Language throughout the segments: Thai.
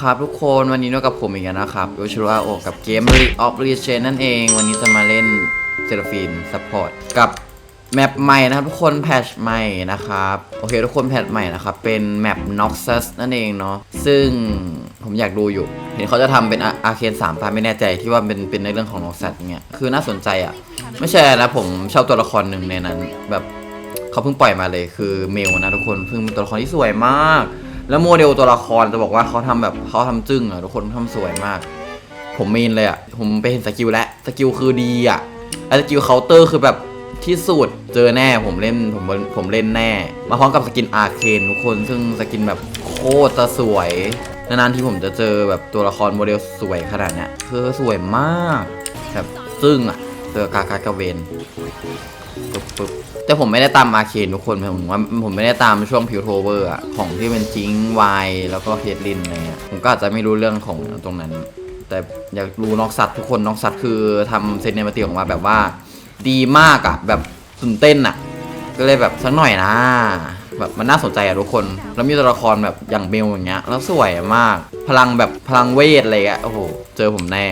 ครับทุกคนวันนี้ด้วยกับผมอีกแล้วนะครับโยชิโรอาโอกับเกม League of Legends นั่นเอง วันนี้จะมาเล่นเซราฟินซัพพอร์ตกับแมปใหม่นะครับทุกคนแพทชใหม่นะครับ โอเคทุกคนแพทชใหม่นะครับ เป็นแมป Noxus นั่นเองเนาะซึ่งผมอยากดูอยู่ เห็นเขาจะทำเป็นอาเคนสามพาไม่แน่ใจที่ว่าเป็นเป็นในเรื่องของ Noxus เนี่ยคือน่าสนใจอะ ไม่ใช่นะผมชอบตัวละครหนึ่งในนั้น แบบเขาเพิ่งปล่อยมาเลยคือเมลนะทุกคนเพิ่งเป็นตัวละครที่สวยมาก แล้วโมเดลตัวละครจะบอกว่าเขาทำแบบเขาทำจึ้งอะทุกคนทำสวยมาก ผมเมนเลยอะผมไปเห็นสกิลแล้วสกิลคือดีอะไอ้สกิลเคาน์เตอร์คือแบบที่สุดเจอแน่ผมเล่นผมผมเล่นแน่ มาพร้อมกับสกินอาร์เคนทุกคนซึ่งสกินแบบโคตรจะสวยนานๆที่ผมจะเจอแบบตัวละครโมเดลสวยขนาดเนี้ยคือสวยมากแบบซึ่งอะเจอกากากาเวน ปึ๊บปึ๊บแต่ผมไม่ได้ตามอาเคนทุกคนผมว่าผมไม่ได้ตามช่วงพิวโทเวอร์อะของที่เป็นจิงวายแล้วก็เคทลินอะไรเงี้ยผมก็อาจจะไม่รู้เรื่องของตรงนั้น แต่อยากรู้นอกสัตว์ทุกคนนอกสัตว์คือทำเซนเนมาติออกมาแบบว่า ดีมากอะแบบตื่นเต้นอะก็เลยแบบสักหน่อยนะแบบมันน่าสนใจอะทุกคน แล้วมีตัวละครแบบอย่างเบลอย่างเงี้ย แล้วสวยมาก พลังแบบพลังเวทอะไรอะโอ้โห เจอผมแน่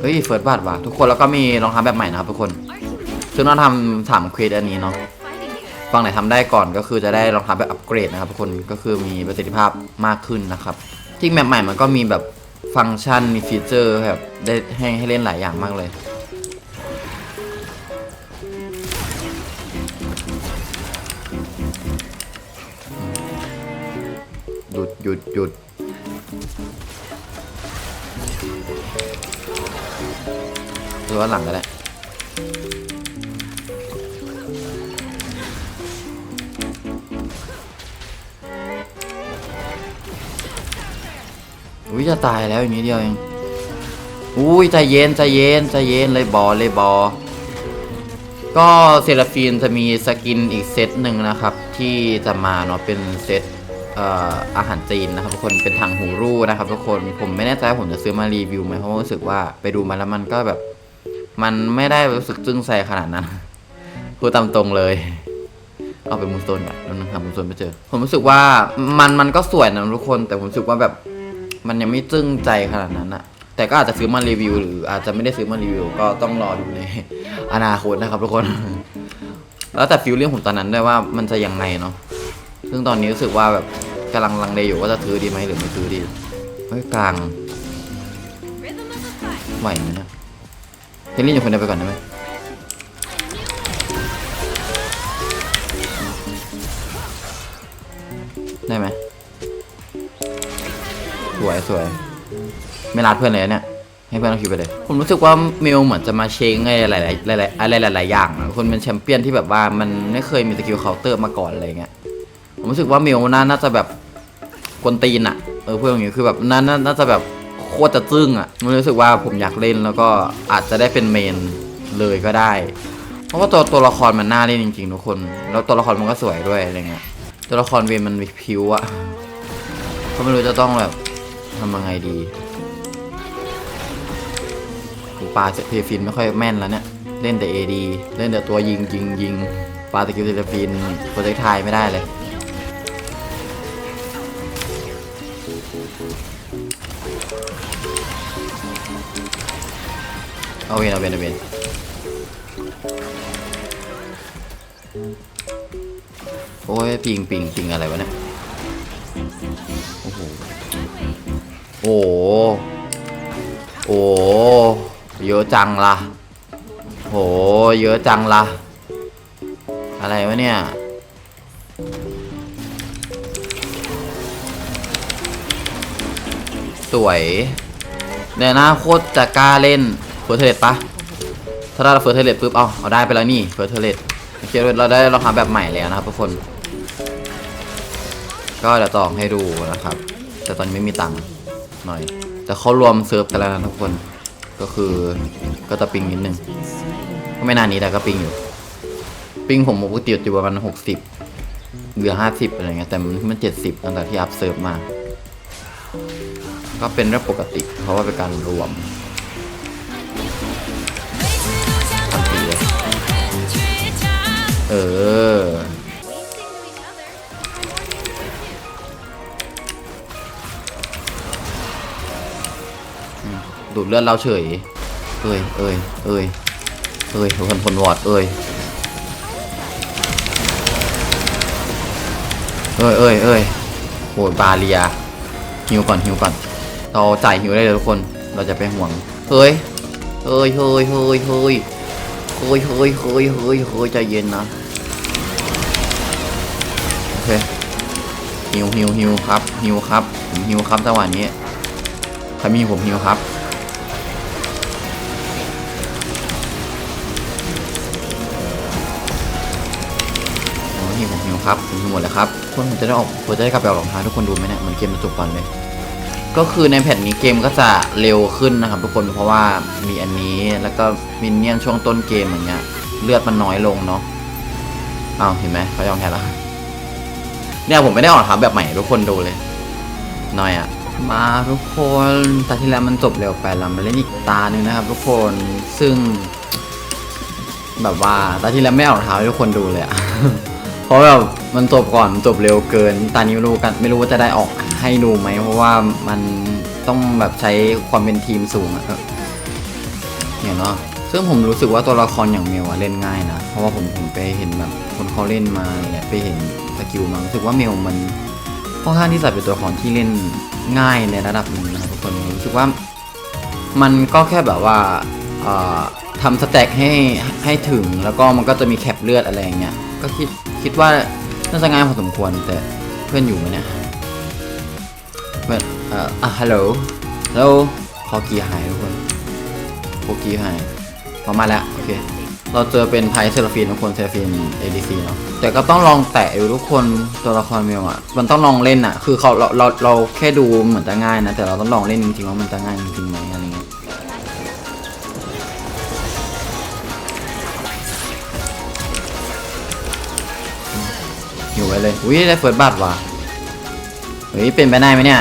เฮ้ยเฟิร์สบัตว่ะทุกคนแล้วก็มีรองเท้าแบบใหม่นะครับทุกคน ซึ่งเราทำถามเควสอันนี้เนาะฝั่งไหนทำได้ก่อนก็คือจะได้รองเท้าแบบอัปเกรดนะครับทุกคนก็คือมีประสิทธิภาพมากขึ้นนะครับที่แมปใหม่มันก็มีแบบฟังก์ชันมีฟีเจอร์แบบได้ให้ให้เล่นหลายอย่างมากเลยหยุดหยุดหยุดหรือว่าหลังก็ได้ จะตายแล้วอย่างนี้เดียวเองอุ้ยใจเย็นใจเย็นใจเย็นเลยบอเลยบอ ก็เซราฟีนจะมีสกินอีกเซตหนึ่งนะครับ ที่จะมาเนาะเป็นเซตเอ่ออาหารจีนนะครับทุกคนเป็นทางหูรูนะครับทุกคนผมไม่แน่ใจผมจะซื้อมารีวิวไหมเพราะรู้สึกว่าไปดูมาแล้วมันก็แบบ มันไม่ได้รู้สึกจึ้งใจขนาดนั้นพูดตามตรงเลย เอาไปมูนโซนก่อนแล้วนึงหามูนโซนไม่เจอ ผมรู้สึกว่ามันมันก็สวยนะทุกคน แต่ผมรู้สึกว่าแบบ มันยังไม่จึ้งใจขนาดนั้นอะแต่ก็อาจจะซื้อมารีวิว หรืออาจจะไม่ได้ซื้อมารีวิว ก็ต้องรอดูในอนาคตนะครับทุกคน แล้วแต่ฟิลเลิ่งผมตอนนั้นด้วยว่ามันจะยังไงเนาะซึ่งตอนนี้รู้สึกว่าแบบกำลังลังเลอยู่ว่าจะซื้อดีไหมหรือไม่ซื้อดีเฮ้ยกลางไหวไหมเนี่ยเฮนรี่อยู่คนเดียวไปก่อนได้ไหมได้ไหม วยสวยไม่รัดเพื่อนเลยเนี่ยให้เพื่อนเราคิวไปเลย ผมรู้สึกว่าเมลเหมือนจะมาเชงอะไรหลายๆหลายๆอะไรหลายๆอย่างคนเป็นแชมเปี้ยนที่แบบว่ามันไม่เคยมีสกิลเคาน์เตอร์มาก่อนอะไรเงี้ยผมรู้สึกว่าเมลน่าน่าจะแบบกวนตีนอะเออเพื่อนอย่างงี้คือแบบน่าน่าน่าจะแบบโคตรจะจึ้งอะมันรู้สึกว่าผมอยากเล่นแล้วก็อาจจะได้เป็นเมนเลยก็ได้ เพราะว่าตัวตัวละครมันน่าเล่นจริงๆทุกคน แล้วตัวละครมันก็สวยด้วยอะไรเงี้ยตัวละครเวนมันมีผิวอะก็ไม่รู้จะต้องแบบ ทำยังไงดีปลาเทฟินไม่ค่อยแม่นแล้วเนี่ย เล่นแต่เอดีเล่นแต่ตัวยิงยิงยิงปลาตะกิวเทฟินโปรเจกต์ไทยไม่ได้เลยเอาเวนเอาเวนเอาเวนโอ้ยปิงปิงปิงอะไรวะเนี่ย ห โอ้โหเยอะจังละโห เยอะจังละอะไรวะเนี่ย สวยเดี๋ยวน้าโคตรจะกล้าเล่นเฟิร์เทเลตปะถ้าได้เฟิร์เทเลตปุ๊บ เอาเอาได้ไปแล้วนี่เฟิร์เทเลตโอเคเราได้เราทำแบบใหม่แล้วนะครับทุกคน ก็เดี๋ยวต่อให้ดูนะครับ แต่ตอนนี้ไม่มีตังค์ หน่อย แต่เขารวมเซิร์ฟกันแล้วนะทุกคน ก็คือก็จะปิงนิดนึงก็ไม่นานนี้แต่ก็ปิงอยู่ ปิงผมปกติอยู่ประมาณหกสิบเหลือห้าสิบอะไรเงี้ยแต่มันมันเจ็ดสิบตั้งแต่ที่อัพเซิร์ฟมา ก็เป็นเรื่องปกติ เพราะว่าเป็นการรวม ดูดเลือดเราเฉย เอ้ยเอ้ยเอ้ยเอ้ยทุกคนพลวอดเอ้ยเอ้ยเอ้ยเอ้ยโหบาเรียฮิวก่อนฮิวก่อน เราจ่ายฮิวได้เลยทุกคน เราจะไปห่วง เฮ้ย เฮ้ยเฮ้ยเฮ้ยเฮ้ยเฮ้ยเฮ้ยเฮ้ยเฮ้ยเฮ้ยใจเย็นนะ โอเคฮิวฮิวฮิวครับฮิวครับผมฮิวครับจังหวะนี้ใครมีผมฮิวครับ ครับผมหิวหมดเลยครับคนผมจะได้ออกผมจะได้กลับไปออกรองเท้าทุกคนดูไหมเนี่ยเหมือนเกมจะจบก่อนเลย ก็คือในแผ่นนี้เกมก็จะเร็วขึ้นนะครับ ทุกคนเพราะว่ามีอันนี้แล้วก็มินเนี่ยนช่วงต้นเกมอย่างเงี้ยเลือดมันน้อยลงเนาะอ้าวเห็นไหมเขายอมแพ้แล้วเนี่ยผมไม่ได้ออกเท้าแบบใหม่ทุกคนดูเลยน้อยอะมาทุกคนตาที่แล้วมันจบเร็วไปเรามาเล่นอีกตาหนึ่งนะครับ ทุกคนซึ่ง แบบว่าตาที่แล้วไม่อองเท้าให้ทุกคนดูเลยอะ เพราะแบบมันจบก่อนมันจบเร็วเกินตานี้ไม่รู้กันไม่รู้ว่าจะได้ออกให้ดูไหมเพราะว่ามันต้องแบบใช้ความเป็นทีมสูงอะเนี่ยเนาะซึ่งผมรู้สึกว่าตัวละครอย่างเมลอะเล่นง่ายนะ เพราะว่าผมผมไปเห็นแบบคนเขาเล่นมาเนี่ยไปเห็นสกิลมารู้สึกว่าเมลมันค่อนข้างที่จะเป็นตัวละครที่เล่นง่ายในระดับหนึ่งนะครับทุกคนรู้สึกว่ามันก็แค่แบบว่าเอ่อทำสแต็กให้ให้ถึงแล้วก็มันก็จะมีแคปเลือดอะไรอย่างเงี้ย ก็คิดคิดว่าน่าจะง่ายพอสมควรแต่เพื่อนอยู่ไหมเนี่ยเพื่อนเอ่ออะฮัลโหลแล้วพอกีหายทุกคนพอกีหายพอมาแล้วโอเคเราเจอเป็นไพเซราฟีนทุกคนเซราฟีน ADC เนาะแต่ก็ต้องลองแตะอยู่ทุกคนตัวละครเมลอะมันต้องลองเล่นอะ คือเขาเราเราเราแค่ดูเหมือนจะง่ายนะแต่เราต้องลองเล่นจริงๆว่ามันจะง่ายจริงๆไหมอะไร เงี้ยอยู่ไว้เลย อุ้ยได้เฟิร์สบัตว่ะเฮ้ยเป็นไปได้ไหมเนี่ย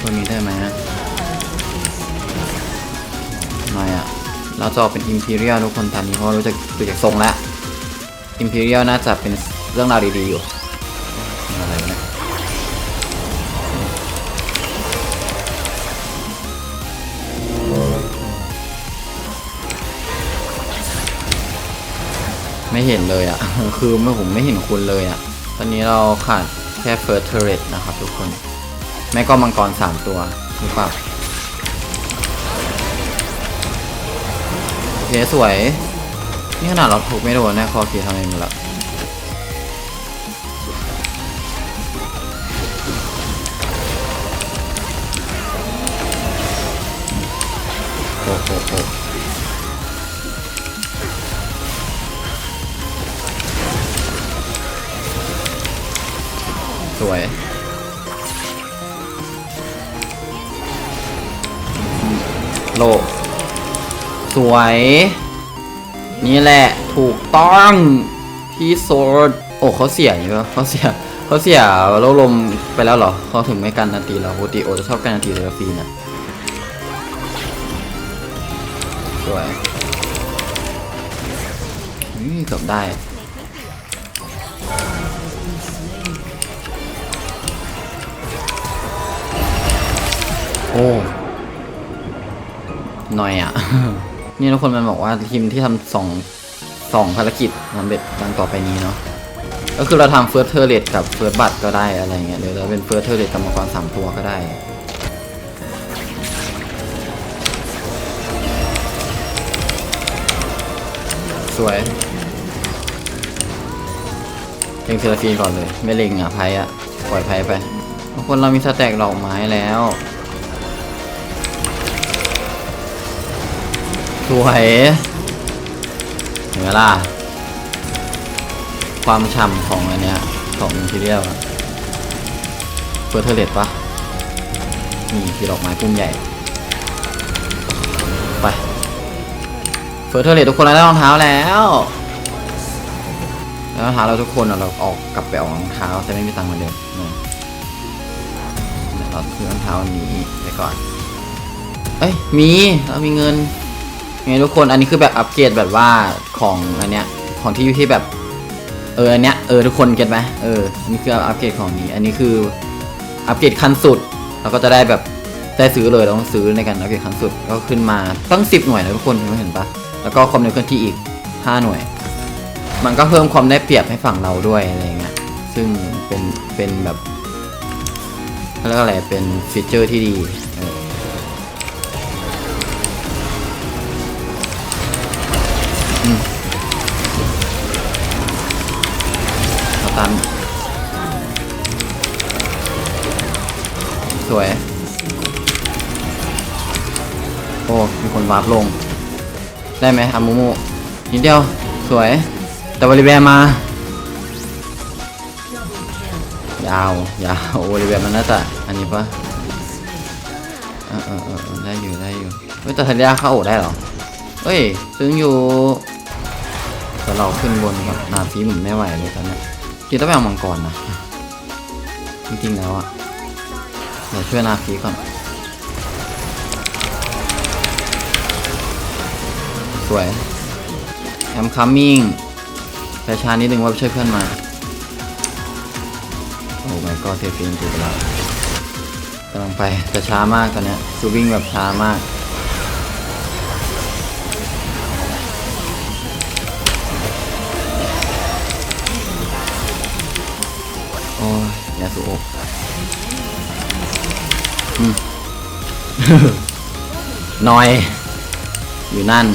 ตัวนี้ได้ไหมฮะไม่อะเราจะออกเป็น Imperial ทุกคนตอนนี้เพราะรู้จักดูจากทรงแล้ว Imperial น่าจะเป็นเรื่องราวดีๆอยู่ ไม่เห็นเลยอะ่ะ คือเมื่อผมไม่เห็นคุณเลยอะ่ะ ตอนนี้เราขาดแค่ First Turret นะครับทุกคนแม่ก็มังกร 3 ตัวหรือเปล่าโอเคสวย นี่ขนาดเราถูกไม่โดนนะคอคีทำเองหมดละโอ้โห สวยโลสวย นี่แหละถูกต้องที่โซดโอ้เขาเสียอยู่ปะเขาเสียเขาเสียโลลมไปแล้วเหรอเขาถึงไม่กันนาทีแล้วปกติโอจะชอบกันนาทีเซราฟีนะสวยนี่เกือบได้ โอ้หน่อยอะ นี่ทุกคนมันบอกว่าทีมที่ทำสองสองภารกิจสำเร็จดังต่อไปนี้เนาะก็คือเราทำเฟิร์สเทอร์เรตกับเฟิร์สบัตก็ได้อะไรเงี้ยหรือเราเป็นเฟิร์สเทอร์เรตกับมังกรสามตัวก็ได้สวยเล็งเซราฟีนก่อนเลย ไม่เล็งอะไพ่อะ ปล่อยไพ่ไปทุกคนเรามีสแต็กดอกไม้แล้ว สวยเห็นไหมล่ะ ความฉ่ำของอันเนี้ยของทีเรียลอะเฟิร์เทเลตปะนี่คือดอกไม้พุ่มใหญ่ ไปเฟิร์เทเลตทุกคนได้รองเท้าแล้วแล้วรองเท้าเราทุกคนเราออกกลับไปออกรองเท้าแต่ไม่มีตังค์เหมือนเดิมเดี๋ยวเราซื้อรองเท้าอันนี้ไปก่อน เอ้ยมีเรามีเงิน ไงทุกคนอันนี้คือแบบอัปเกรดแบบว่าของอันเนี้ยของที่อยู่ที่แบบ เอออันเนี้ยเออทุกคนเก็ตไหมเอออันนี้คืออัปเกรดของนี้ อันนี้คืออัปเกรดขั้นสุดเราก็จะได้แบบได้ซื้อเลยเราต้องซื้อในการอัปเกรดขั้นสุดก็ขึ้นมาตั้ง 10 หน่วยนะทุกคนเห็นปะแล้วก็ความเร็วเคลื่อนที่อีก 5 หน่วย มันก็เพิ่มความได้เปรียบให้ฝั่งเราด้วยอะไรเงี้ยซึ่งเป็นเป็นแบบเขาเรียกอะไรเป็นฟีเจอร์ที่ดี ทัสวย โอ้ มีคนวาร์ปลง ได้ไหมอามูมูนิดเดียว สวย แต่บริเวณมา ยาวยาวโบริเวณมันน่าจะอันนี้ปะเออเออได้อยู่ ได้อยู่เฮ้ยแต่ทันยาเข้าโอได้หรอ เฮ้ย ซึ่งอยู่แต่เราขึ้นบนกับนาฟีเหมือนไม่ไหวเลยตอนนี้ ริงต้องไปเอามังกรนะ จริงๆแล้วอะเดี๋ยวช่วยนาพีก่อน สวยแอมคัมมิ่งแฟชานิดนึงว่าช่วยเพื่อนมา โอ้ไม่ก็เทฟินจูกแล้วกำลังไปแต่ช้ามากตอนนี้ซูวิ่งแบบช้ามาก นอย อยู่นั่น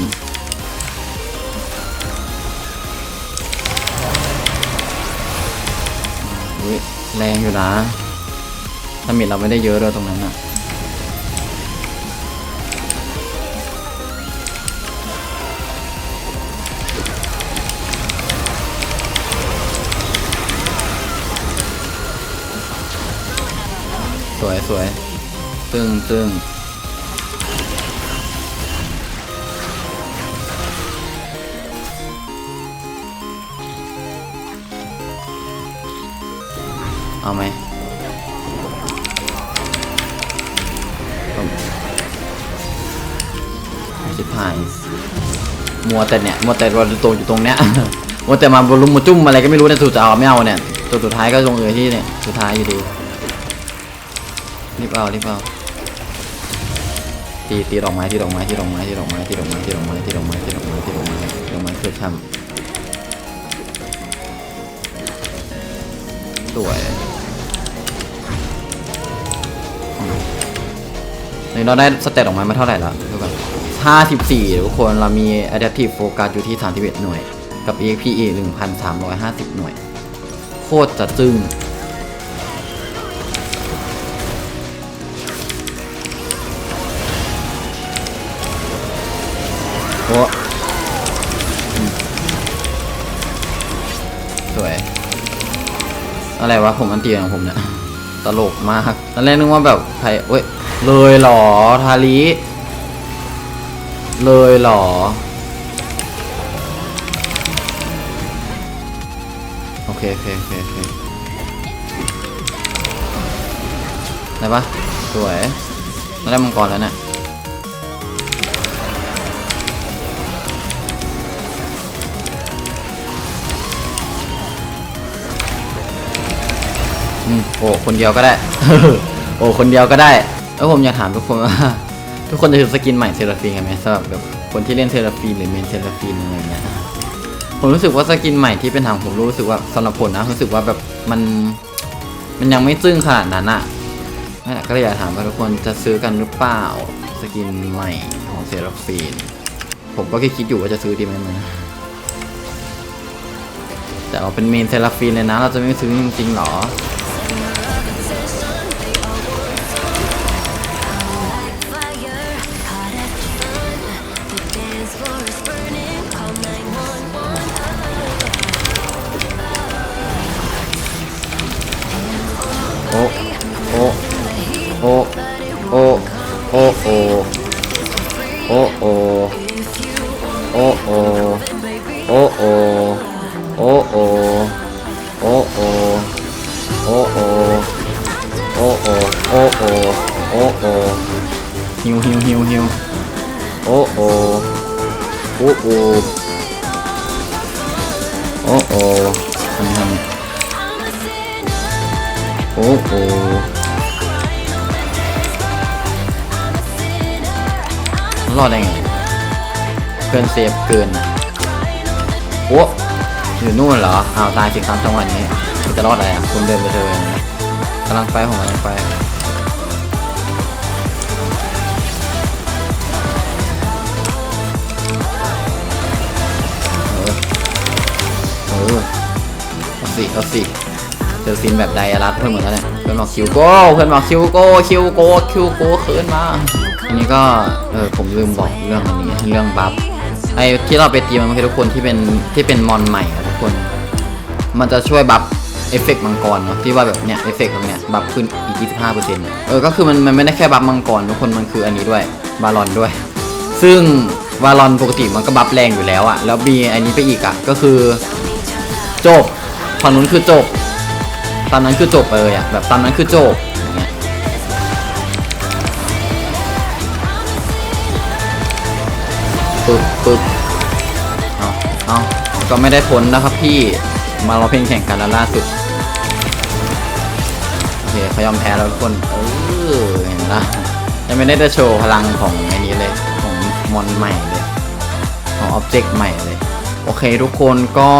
แรงอยู่นะถ้ามีเราไม่ได้เยอะเลยตรงนั้นอะสวยสวยตึงตึง เอาไหมชิบหายมัวแต่เนี่ยมัวแต่รอตรงอยู่ตรงเนี้ยมัวแต่มาบลุมมาจุ่มอะไรก็ไม่รู้เนี่ยสุดจะเอาไม่เอาเนี่ยตัวสุดท้ายก็ลงเอยที่เนี่ยสุดท้ายอยู่ดีรีบเอารีบเอาตีตีดอกไม้ตีดอกไม้ตีดอกไม้ตีดอกไม้ตีดอกไม้ตีดอกไม้ตีดอกไม้ตีดอกไม้ตีดอกไม้ดอกไม้เพื่อทำสวย นี่เราได้สเตตออกมามาเท่าไหร่แล้วทุกคน54ทุกคนเรามี adaptive focus อยู่ที่ 31 หน่วย กับ exp อีก1,350 หน่วย โคตรจะจึ้งโอ้สวย อะไรวะผมอันเตียงของผมเนี่ย ตลกมาก ตอนแรกนึกว่าแบบใครเว้ย เลยหรอทาริเลยหรอ โอเคโอเคโอเคโอเคได้ปะสวยได้มังกรแล้วเนะี่ยโอ้คนเดียวก็ได้ โอ้คนเดียวก็ได้ แล้วผมอยากถามทุกคนว่า ทุกคนจะถือสกินใหม่เซราฟีกันไหมสำหรับแบบคนที่เล่นเซราฟีหรือเมนเซราฟีอะไรเงี้ยผมรู้สึกว่าสกินใหม่ที่เป็นทางผมรู้สึกว่าสำหรับผลนะรู้สึกว่าแบบมันมันยังไม่ซึ้งขนาดนั้นอะ่ะก็เลยอยากถามว่าทุกคนจะซื้อกันหรือเปล่าสกินใหม่ของเซราฟีนผมก็คิดอยู่ว่าจะซื้อดีไหมมันแต่เอาเป็นเมนเซราฟีนเลยนะ เราจะไม่ซื้อจริงๆหรอ 어, 어, 어, 어. อยู่นู่นเหรออ้าวตายสิครับจังหวะนี้คุณจะรอดอะไรอะคุณเดินไปเดินกำลังไปผมกำลังไปเออเออเอาสิเอาสิเจอซีนแบบไดอารัสเพิ่มเหมือนกันเนี่ยเพื่อนบอกคิวโก้เพื่อนบอกคิวโก้คิวโก้คิวโก้คืนมาอันนี้ก็เออผมลืมบอกเรื่องอันนี้เรื่องบัฟไอ้ที่เราไปตีมันคือทุกคนที่เป็นที่เป็นมอนใหม่อะทุกคน มันจะช่วยบัฟเอฟเฟกต์มังกรเนาะที่ว่าแบบเนี้ยเอฟเฟกต์ตรงเนี้ยบัฟขึ้นอีก 25%เนี่ยเออก็คือมันมันไม่ได้แค่บัฟมังกรทุกคนมันคืออันนี้ด้วยบาลอนด้วย ซึ่งวาลอนปกติมันก็บัฟแรงอยู่แล้วอะแล้วมีอันนี้ไปอีกอะก็คือจบฝั่งนู้นคือจบตอนนั้นคือจบเลยอะแบบตอนนั้นคือจบปึ๊บปึ๊บเอาเอาก็ไม่ได้ผลนะครับพี่ มาเราเพลงแข่งกันแล้วล่าสุด โอเคเขายอมแพ้แล้วทุกคนเออเห็นละยังไม่ได้จะโชว์พลังของไอ้นี้เลย ของมอนใหม่เลย ของอ็อบเจกต์ใหม่เลย โอเคทุกคนก็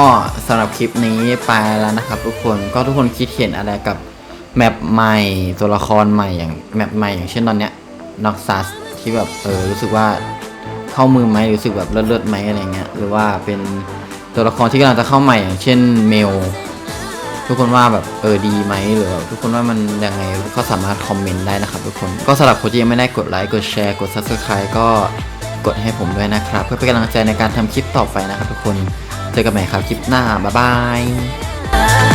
สำหรับคลิปนี้ไปแล้วนะครับ ทุกคนก็ทุกคนคิดเห็นอะไรกับแมปใหม่ตัวละครใหม่อย่างแมปใหม่อย่างเช่นตอนเนี้ยน็อกซัสที่แบบเออรู้สึกว่าเข้ามือไหมรู้สึกแบบเลิศๆไหมอะไรเงี้ยหรือว่าเป็น ตัวละครที่กำลังจะเข้าใหม่อย่างเช่นเมล ทุกคนว่าแบบเออดีไหมหรือทุกคนว่ามันยังไงก็สามารถคอมเมนต์ได้นะครับทุกคนก็สำหรับคนที่ยังไม่ได้กดไลค์กดแชร์กด subscribe ก็กดให้ผมด้วยนะครับ เพื่อเป็นกำลังใจในการทำคลิปต่อไปนะครับทุกคนเจอกันใหม่ครับคลิปหน้าบ๊ายบาย